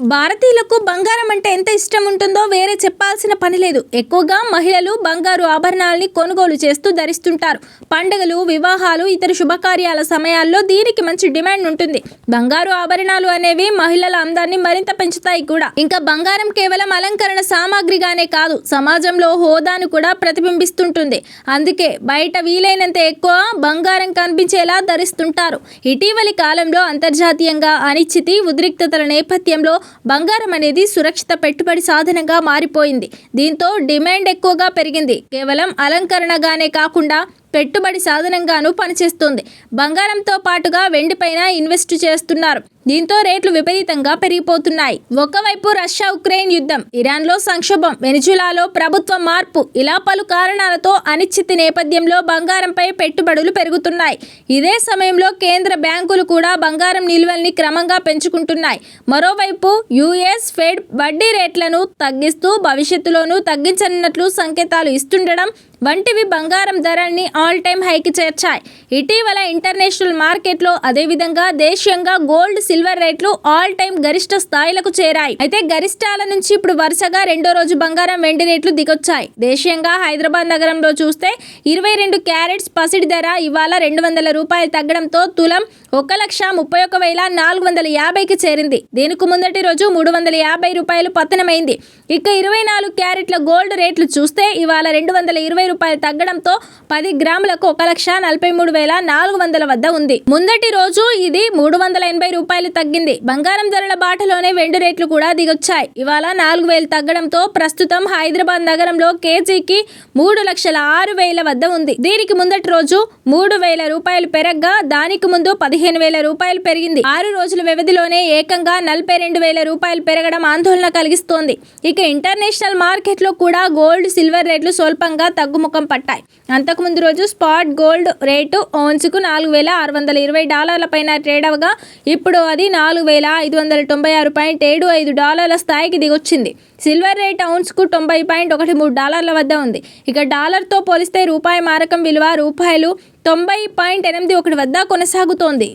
భారతీయులకు బంగారం అంటే ఎంత ఇష్టం ఉంటుందో వేరే చెప్పాల్సిన పని లేదు. ఎక్కువగా మహిళలు బంగారు ఆభరణాలని కొనుగోలు చేస్తూ ధరిస్తుంటారు. పండుగలు వివాహాలు ఇతర శుభకార్యాల సమయాల్లో దీనికి మంచి డిమాండ్ ఉంటుంది. బంగారు ఆభరణాలు అనేవి మహిళల అందాన్ని మరింత పెంచుతాయి కూడా. ఇంకా బంగారం కేవలం అలంకరణ సామాగ్రిగానే కాదు సమాజంలో హోదాను కూడా ప్రతిబింబిస్తుంటుంది. అందుకే బయట వీలైనంత ఎక్కువ బంగారం కనిపించేలా ధరిస్తుంటారు. ఇటీవలి కాలంలో అంతర్జాతీయంగా అనిశ్చితి ఉద్రిక్తతల నేపథ్యంలో బంగారం అనేది సురక్షిత పెట్టుబడి సాధనంగా మారిపోయింది. దీంతో డిమాండ్ ఎక్కువగా పెరిగింది. కేవలం అలంకరణగానే కాకుండా పెట్టుబడి సాధనంగాను పనిచేస్తుంది. బంగారంతో పాటుగా వెండిపైన ఇన్వెస్ట్ చేస్తున్నారు. దీంతో రేట్లు విపరీతంగా పెరిగిపోతున్నాయి. ఒకవైపు రష్యా ఉక్రెయిన్ యుద్ధం ఇరాన్లో సంక్షోభం వెనిజులాలో ప్రభుత్వ మార్పు ఇలా పలు కారణాలతో అనిశ్చితి నేపథ్యంలో బంగారంపై పెట్టుబడులు పెరుగుతున్నాయి. ఇదే సమయంలో కేంద్ర బ్యాంకులు కూడా బంగారం నిల్వల్ని క్రమంగా పెంచుకుంటున్నాయి. మరోవైపు యుఎస్ ఫెడ్ వడ్డీ రేట్లను తగ్గిస్తూ భవిష్యత్తులోనూ తగ్గించనున్నట్లు సంకేతాలు ఇస్తుండడం వంటివి బంగారం ధరల్ని ఆల్ టైమ్ హైకి చేర్చాయి. ఇటీవల ఇంటర్నేషనల్ మార్కెట్లో అదేవిధంగా దేశీయంగా గోల్డ్ సిల్వర్ సిల్వర్ రేట్లు ఆల్ టైమ్ గరిష్ట స్థాయిలకు చేరాయి. అయితే గరిష్టాల నుంచి ఇప్పుడు వరుసగా రెండో రోజు బంగారం వెండి రేట్లు దిగొచ్చాయి. దేశీయంగా హైదరాబాద్ నగరంలో చూస్తే ఇరవై రెండు క్యారెట్స్ పసిడి ధర ఇవాళ రెండు వందల రూపాయలు తగ్గడంతో తులం ఒక లక్ష ముప్పై ఒక వేల నాలుగు వందల యాభైకి చేరింది. దీనికి ముందటి రోజు మూడు వందల యాభై రూపాయలు పతనమైంది. ఇక ఇరవై నాలుగు క్యారెట్ల గోల్డ్ రేట్లు చూస్తే ఇవాళ రెండు వందల ఇరవై రూపాయలు తగ్గడంతో పది గ్రాములకు ఒక లక్ష నలభై మూడు వేల నాలుగు వందల వద్ద ఉంది. ముందటి రోజు ఇది మూడు వందల ఎనభై రూపాయలు తగ్గింది. బంగారం ధరల బాటలోనే వెండి రేట్లు కూడా దిగొచ్చాయి. ఇవాళ నాలుగు వేలు తగ్గడంతో ప్రస్తుతం హైదరాబాద్ నగరంలో కేజీకి మూడు లక్షల ఆరు వేల వద్ద ఉంది. దీనికి ముందటి రోజు మూడు వేల రూపాయలు పెరగ్గా దానికి ముందు పది పదిహేను వేల రూపాయలు పెరిగింది. ఆరు రోజుల వ్యవధిలోనే ఏకంగా నలభై రెండు వేల రూపాయలు పెరగడం ఆందోళన కలిగిస్తోంది. ఇక ఇంటర్నేషనల్ మార్కెట్లో కూడా గోల్డ్ సిల్వర్ రేట్లు స్వల్పంగా తగ్గుముఖం పట్టాయి. అంతకుముందు రోజు స్పాట్ గోల్డ్ రేటు ఓన్స్కు నాలుగు వేల ఆరు వందల ఇరవై డాలర్ల పైన ట్రేడ్ అవగా ఇప్పుడు అది నాలుగు వేల ఐదు వందల తొంభై ఆరు పాయింట్ ఏడు ఐదు డాలర్ల స్థాయికి దిగొచ్చింది. సిల్వర్ రేట్ ఔన్స్కు తొంభై పాయింట్ ఒకటి మూడు డాలర్ల వద్ద ఉంది. ఇక డాలర్తో పోలిస్తే రూపాయి మారకం విలువ రూపాయలు తొంభై పాయింట్ ఎనిమిది ఒకటి వద్ద కొనసాగుతోంది.